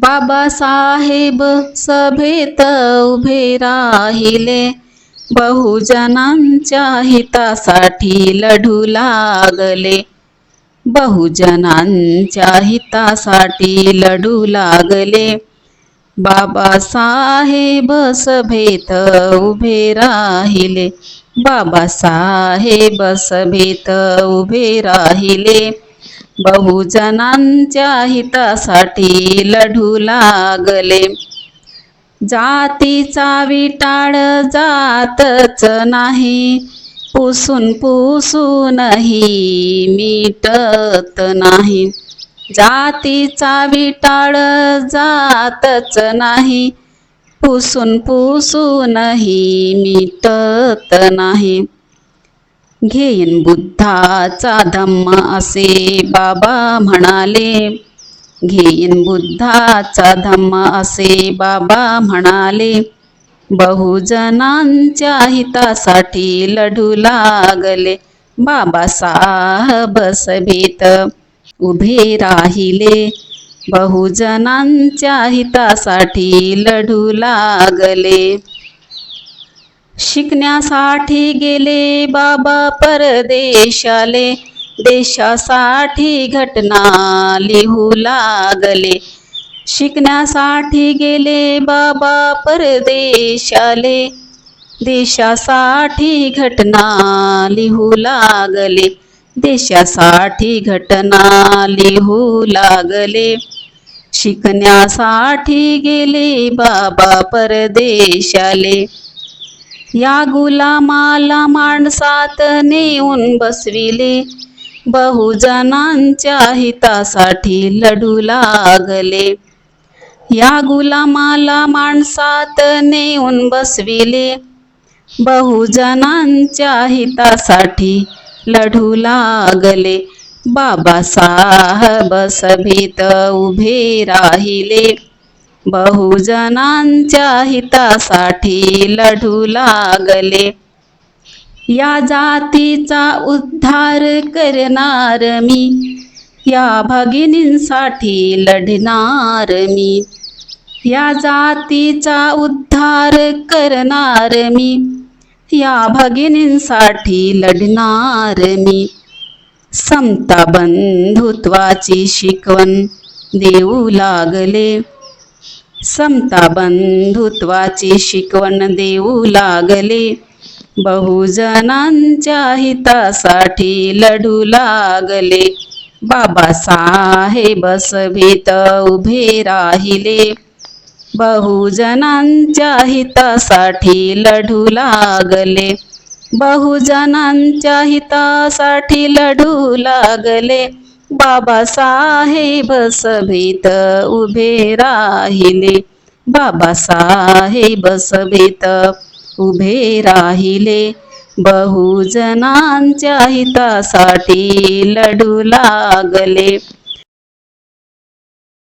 बाबासाहेब सभेत उभे राहिले. बहुजनांच्या हितासाठी लढू लागले. बहुजनांच्या हितासाठी लढू लागले. बाबासाहेब सभेत उभे राहिले. बाबासाहेब सभेत उभे राहिले. बहुजनांच्या हितासाठी लढू लागले. जातीचा विटाळ जातच नाही पुसून पुसूनही मिटत नाही. जातीचा विटाळ जातच नाही पुसून पुसूनही मिटत नाही. घेईन बुद्धाचा धम्म असे बाबा म्हणाले. घेईन बुद्धाचा धम्म असे बाबा म्हणाले. बहुजनांच्या हितासाठी लढू लागले. बाबासाहेब सभेत उभे राहिले. बहुजनांच्या हितासाठी लढू लागले. शिकण्यासाठी गेले बाबा परदेशाले. देशासाठी घटना लिहू लागले. शिकण्यासाठी गेले बाबा परदेशाले. देशासाठी घटना लिहू लागले. देशासाठी घटना लिहू लागले. शिकण्यासाठी गेले बाबा परदेशाले. या गुलामाला माणसात नेऊन बसविले. बहुजनांच्या हितासाठी लढू लागले. या गुलामाला माणसात नेऊन बसविले. बहुजनांच्या हितासाठी लढू लागले. बाबासाहेब सभेत उभे राहिले. बहुजनांच्या हितासाठी लढू लागले. या जातीचा उद्धार करणार मी. या भगिनींसाठी लढणार मी. या जातीचा उद्धार करणार मी. या भगिनींसाठी लढणार मी. समता बंधुत्वाची शिकवण देऊ लागले. समता बंधुत्वाची शिकवण देऊ लागले. बहुजनांच्या हितासाठी लढू लागले. बाबासाहेब सभेत उभे राहिले. बहुजनांच्या हितासाठी लढू लागले. बहुजनांच्या हितासाठी लढू लागले. बाबासाहेब सभेत उभे राहिले. बाबासाहेब सभेत उभे राहिले. बहुजनांच्या हितासाठी लढू लागले.